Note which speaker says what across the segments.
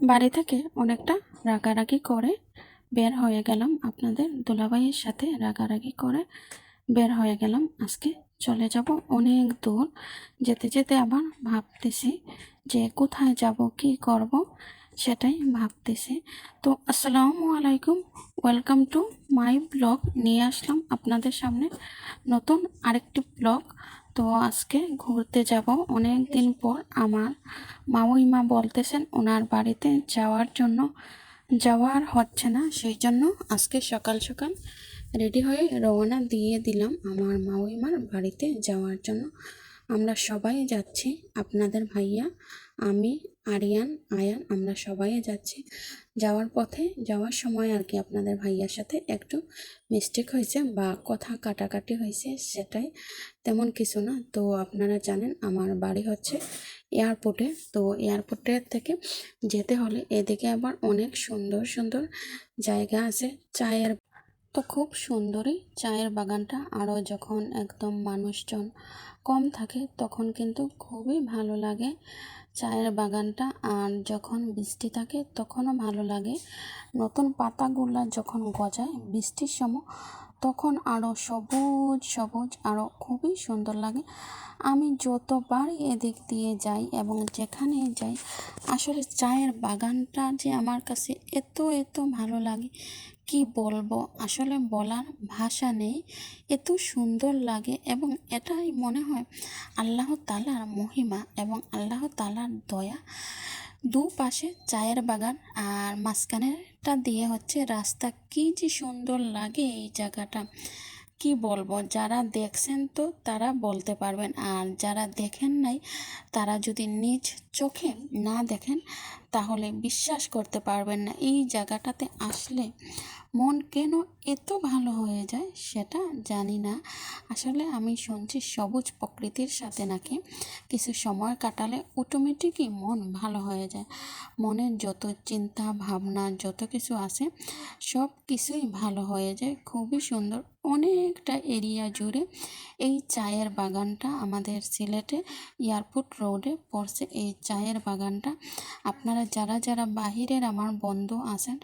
Speaker 1: বাড়ি থেকে অনেকটা রাগারাগি করে বের হয়ে গেলাম আপনাদের দুলাভাইয়ের সাথে রাগারাগি করে বের হয়ে গেলাম। আজকে চলে যাব অনেক দূর। যেতে যেতে আবার ভাবতেছি যে কোথায় যাব, কি করব? সেটাই ভাবতেছি। তো আসসালামু আলাইকুম ওয়েলকাম টু মাই ব্লগ নিয়ে আসলাম আপনাদের সামনে নতুন আরেকটি ব্লগ তো আজকে ঘুরতে যাব অনেক দিন পর আমার মামুই মা বলতেছেন ওনার বাড়িতে যাওয়ার জন্য। যাওয়ার হচ্ছে না, সেই জন্য আজকে সকাল সকাল রেডি হয়ে রওনা দিয়ে দিলাম আমার মাউইমার বাড়িতে যাওয়ার জন্য। আমরা সবাই যাচ্ছি, আপনাদের ভাইয়া, আমি আরিয়ান, আয়ান, আমরা সবাই যাচ্ছি। যাওয়ার পথে, যাওয়ার সময় আর কি আপনাদের ভাইয়ার সাথে একটু মিস্টেক হয়েছে বা কথা কাটাকাটি হয়েছে সেটাই তেমন কিছু না। তো আপনারা জানেন, আমার বাড়ি হচ্ছে এয়ারপোর্টে। তো এয়ারপোর্টের থেকে যেতে হলে এদিকে আবার অনেক সুন্দর সুন্দর জায়গা আছে চায়ের। তো খুব সুন্দরই চায়ের বাগানটা। আরও যখন একদম মানুষজন কম থাকে, তখন কিন্তু খুবই ভালো লাগে। চায়ের বাগানটা, আর যখন বৃষ্টি থাকে তখনও ভালো লাগে। নতুন পাতাগুলা যখন গজায়, বৃষ্টির সময় তখন আরও সবুজ সবুজ আরও খুবই সুন্দর লাগে। আমি যতবারই এদিক দিয়ে যাই এবং যেখানে যাই, আসলে চায়ের বাগানটা যে আমার কাছে এত এত ভালো লাগে, কি বলব? আসলে বলার ভাষা নেই। এত সুন্দর লাগে এবং এটাই মনে হয় আল্লাহ তালার মহিমা এবং আল্লাহ তালার দয়া। দুপাশে চায়ের বাগান আর মাঝখানেরটা দিয়ে হচ্ছে রাস্তা। কি যে সুন্দর লাগে এই জায়গাটা। কি বলব, যারা দেখছেন তো তারা বলতে পারবেন। আর যারা দেখেন নাই, তারা যদি নিজ চোখে না দেখেন তাহলে বিশ্বাস করতে পারবেন না। এই জায়গাটাতে আসলে মন কেন এত ভালো হয়ে যায় সেটা জানি না। আসলে আমি শুনছি সবুজ প্রকৃতির সাথে নাকি কিছু সময় কাটালে অটোমেটিকই মন ভালো হয়ে যায়। মনের যত চিন্তা, ভাবনা, যত কিছু আছে সব কিছুই ভালো হয়ে যায়। খুবই সুন্দর অনেকটা এরিয়া জুড়ে এই চায়ের বাগানটা আমাদের সিলেটে এয়ারপোর্ট রোডে পড়ছে। এই চায়ের বাগানটা আপনারা যারা যারা বাহিরের আমার বন্ধু আছেন,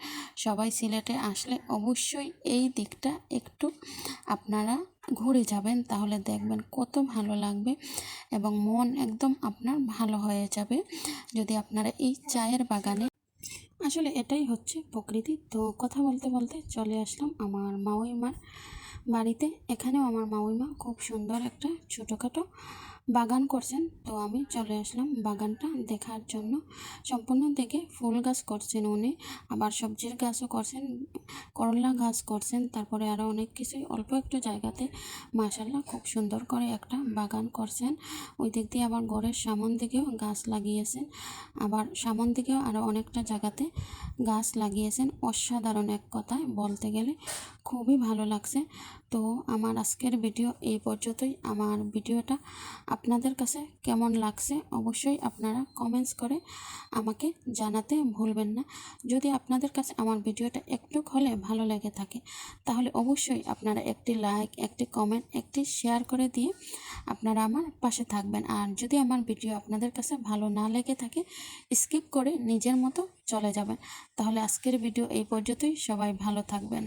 Speaker 1: সবাই সিলেটে আসলে অবশ্যই এই দিকটা একটু আপনারা ঘুরে যাবেন, তাহলে দেখবেন কত ভালো লাগবে এবং মন একদম আপনার ভালো হয়ে যাবে যদি আপনারা এই চায়ের বাগানে আসলে এটাই হচ্ছে প্রকৃতি। তো কথা বলতে বলতে চলে আসলাম আমার মাউইমার বাড়িতে এখানেও আমার মাউইমা খুব সুন্দর একটা ছোটোখাটো বাগান করছেন। তো আমি চলে আসলাম বাগানটা দেখার জন্য। সম্পূর্ণ দেখে ফুল গাছ করছেন উনি। আবার সবজির গাছও করছেন, করলা গাছ করছেন। তারপরে আরও অনেক কিছুই। অল্প একটু জায়গাতে মাসাল্লাহ খুব সুন্দর করে একটা বাগান করছেন। ওই দিক দিয়ে আবার ঘরের সামন দিকেও গাছ লাগিয়েছেন। আবার সামন দিকেও আরও অনেকটা জায়গাতে গাছ লাগিয়েছেন। অসাধারণ এক কথায় বলতে গেলে খুবই ভালো লাগছে। তো আমার আজকের ভিডিও এই পর্যন্তই। আমার ভিডিওটা আপনাদের কাছে কেমন লাগছে অবশ্যই আপনারা কমেন্টস করে আমাকে জানাতে ভুলবেন না। যদি আপনাদের কাছে আমার ভিডিওটা একটু হলে ভালো লেগে থাকে, তাহলে অবশ্যই আপনারা একটি লাইক একটি কমেন্ট একটি শেয়ার করে দিয়ে আপনারা আমার পাশে থাকবেন। আর যদি আমার ভিডিও আপনাদের কাছে ভালো না লেগে থাকে স্কিপ করে নিজের মতো চলে যাবেন। তাহলে আজকের ভিডিও এই পর্যন্তই। সবাই ভালো থাকবেন।